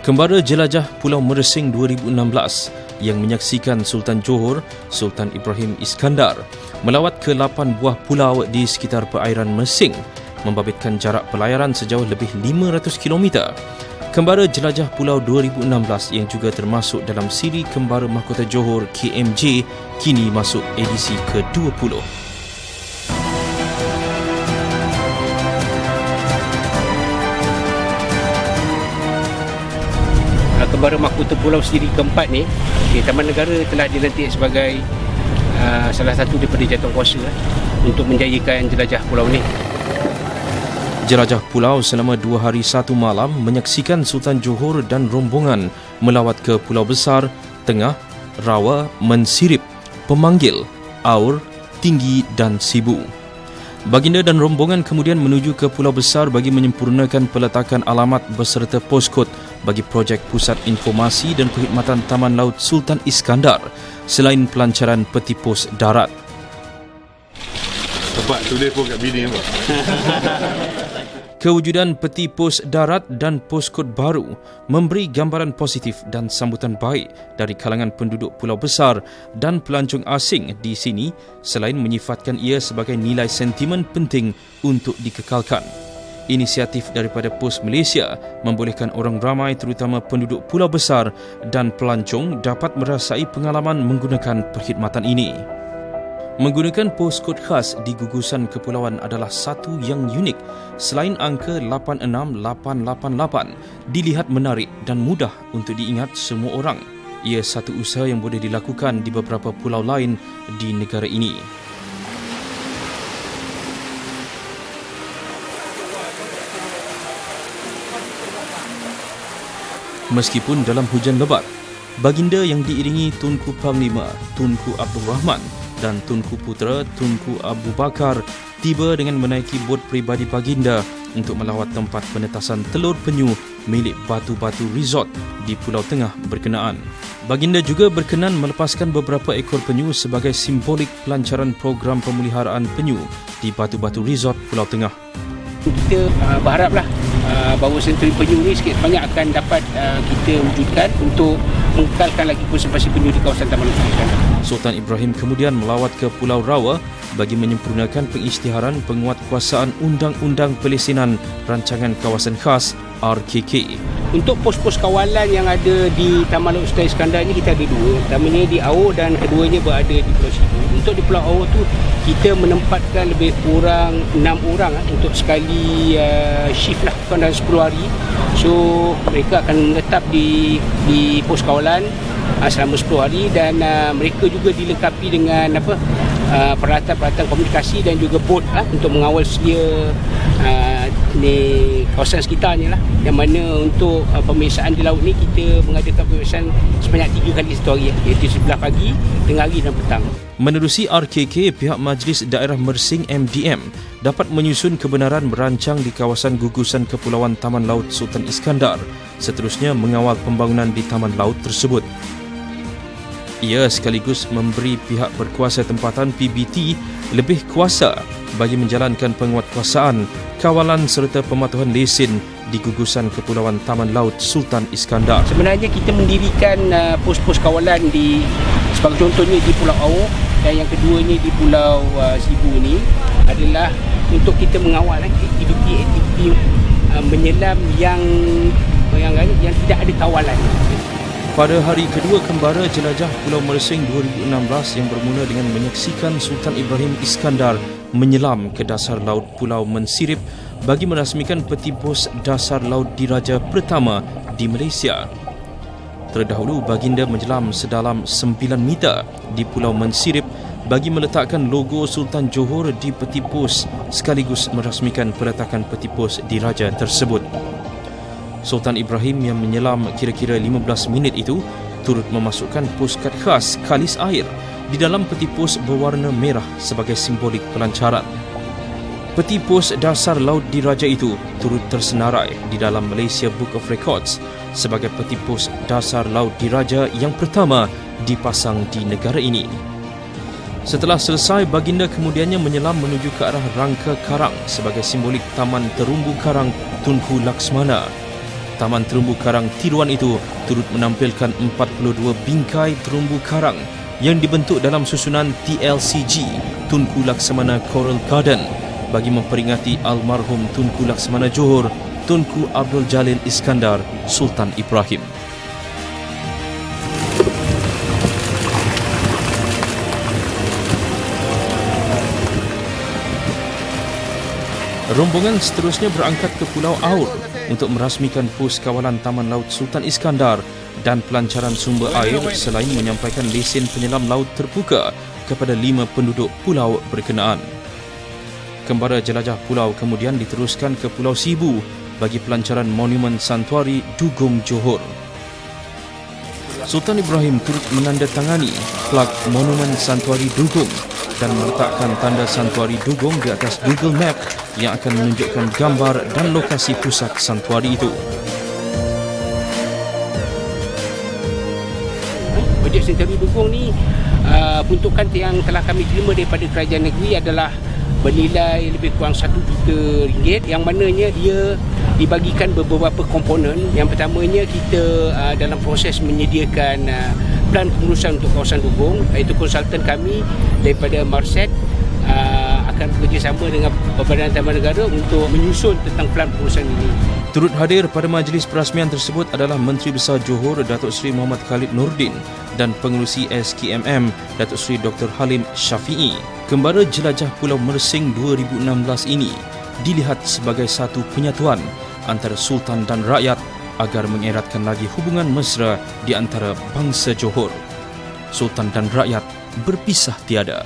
Kembara Jelajah Pulau Mersing 2016 yang menyaksikan Sultan Johor, Sultan Ibrahim Iskandar melawat ke 8 buah pulau di sekitar perairan Mersing membabitkan jarak pelayaran sejauh lebih 500 km. Kembara Jelajah Pulau 2016 yang juga termasuk dalam siri Kembara Mahkota Johor KMJ kini masuk edisi ke-20. Uh, Kembara Mahkota Pulau Siri keempat ni okay, Taman Negara telah dilantik sebagai uh, salah satu daripada jatuh kuasa uh, untuk menjayakan jelajah pulau ni Jelajah Pulau selama dua hari satu malam menyaksikan Sultan Johor dan rombongan melawat ke Pulau Besar, Tengah, Rawa, Mensirip, Pemanggil, Aur, Tinggi dan Sibu. Baginda dan rombongan kemudian menuju ke Pulau Besar bagi menyempurnakan peletakan alamat beserta poskod bagi projek Pusat Informasi dan Perkhidmatan Taman Laut Sultan Iskandar selain pelancaran peti pos darat. Sebab tulis pun kat bini apa. Kewujudan peti pos darat dan poskod baru memberi gambaran positif dan sambutan baik dari kalangan penduduk Pulau Besar dan pelancong asing di sini selain menyifatkan ia sebagai nilai sentimen penting untuk dikekalkan. Inisiatif daripada Pos Malaysia membolehkan orang ramai terutama penduduk Pulau Besar dan pelancong dapat merasai pengalaman menggunakan perkhidmatan ini. Menggunakan poskod khas di gugusan kepulauan adalah satu yang unik. Selain angka 86888, dilihat menarik dan mudah untuk diingat semua orang. Ia satu usaha yang boleh dilakukan di beberapa pulau lain di negara ini. Meskipun dalam hujan lebat, baginda yang diiringi Tunku Panglima, Tunku Abdul Rahman dan Tunku Putra Tunku Abu Bakar tiba dengan menaiki bot peribadi baginda untuk melawat tempat penetasan telur penyu milik Batu-Batu Resort di Pulau Tengah berkenaan. Baginda juga berkenan melepaskan beberapa ekor penyu sebagai simbolik pelancaran program pemeliharaan penyu di Batu-Batu Resort Pulau Tengah. kita uh, berharaplah uh, bahawa senturi penyu ni sikit banyak akan dapat uh, kita wujudkan untuk mengekalkan lagi konservasi penyu di kawasan Taman Iskandar. Sultan Ibrahim kemudian melawat ke Pulau Rawa bagi menyempurnakan pengisytiharan penguatkuasaan Undang-Undang Pelesinan Rancangan Kawasan Khas RKK. Untuk pos-pos kawalan yang ada di Taman Laut Sultan Iskandar ni kita ada dua. Pertamanya di Aur dan keduanya berada di Pulau Sibu. Untuk di Pulau Aur tu kita menempatkan lebih kurang 6 orang ah, untuk sekali uh, shift lah kan dalam 10 hari. So mereka akan menetap di di pos kawalan uh, selama 10 hari dan uh, mereka juga dilengkapi dengan apa uh, peralatan-peralatan komunikasi dan juga bot uh, untuk mengawal sedia uh, ni kawasan sekitar ni lah yang mana untuk uh, pemeriksaan di laut ni kita mengadakan pemeriksaan sebanyak 3 kali satu hari iaitu sebelah pagi, tengah hari dan petang. Menerusi RKK, pihak Majlis Daerah Mersing MDM dapat menyusun kebenaran merancang di kawasan gugusan Kepulauan Taman Laut Sultan Iskandar, seterusnya mengawal pembangunan di taman laut tersebut. Ia sekaligus memberi pihak berkuasa tempatan PBT lebih kuasa bagi menjalankan penguatkuasaan, kawalan serta pematuhan lesen di gugusan Kepulauan Taman Laut Sultan Iskandar. Sebenarnya kita mendirikan uh, pos-pos kawalan di sebagai contohnya di Pulau Aur dan yang keduanya di Pulau uh, Sibu ni adalah untuk kita mengawal aktiviti-aktiviti uh, menyelam yang yang yang tidak ada kawalan. Pada hari kedua kembara jelajah Pulau Mersing 2016 yang bermula dengan menyaksikan Sultan Ibrahim Iskandar menyelam ke dasar laut Pulau Mensirip bagi merasmikan peti pos dasar laut diraja pertama di Malaysia. Terdahulu baginda menyelam sedalam 9 meter di Pulau Mensirip bagi meletakkan logo Sultan Johor di peti pos sekaligus merasmikan peletakan peti pos diraja tersebut. Sultan Ibrahim yang menyelam kira-kira 15 minit itu turut memasukkan poskad khas kalis air di dalam peti pos berwarna merah sebagai simbolik pelancaran. Peti pos dasar laut diraja itu turut tersenarai di dalam Malaysia Book of Records sebagai peti pos dasar laut diraja yang pertama dipasang di negara ini. Setelah selesai, baginda kemudiannya menyelam menuju ke arah rangka karang sebagai simbolik Taman Terumbu Karang Tunku Laksmana Taman Terumbu Karang Tiruan itu turut menampilkan 42 bingkai terumbu karang yang dibentuk dalam susunan TLCG Tunku Laksamana Coral Garden bagi memperingati almarhum Tunku Laksamana Johor Tunku Abdul Jalil Iskandar Sultan Ibrahim. Rombongan seterusnya berangkat ke Pulau Aur untuk merasmikan pos kawalan Taman Laut Sultan Iskandar dan pelancaran sumber air selain menyampaikan lesen penyelam laut terbuka kepada lima penduduk pulau berkenaan. Kembara jelajah pulau kemudian diteruskan ke Pulau Sibu bagi pelancaran Monumen Santuari Dugong Johor. Sultan Ibrahim turut menandatangani plag Monumen Santuari Dugong dan meletakkan tanda Santuari Dugong di atas Google Map yang akan menunjukkan gambar dan lokasi pusat santuari itu. Bajet Sentari Dugong ni uh, peruntukan yang telah kami terima daripada kerajaan negeri adalah bernilai lebih kurang 1 juta ringgit yang mananya dia dibagikan beberapa komponen. Yang pertamanya kita uh, dalam proses menyediakan uh, plan pengurusan untuk kawasan Dugong iaitu konsultan kami daripada Marset uh, akan bekerjasama dengan Badan Taman Negara untuk menyusun tentang plan pengurusan ini. Turut hadir pada majlis perasmian tersebut adalah Menteri Besar Johor Datuk Seri Muhammad Khalid Nordin dan pengerusi SKMM Datuk Seri Dr. Halim Syafi'i. Kembara Jelajah Pulau Mersing 2016 ini dilihat sebagai satu penyatuan antara Sultan dan rakyat agar mengeratkan lagi hubungan mesra di antara bangsa Johor. Sultan dan rakyat berpisah tiada.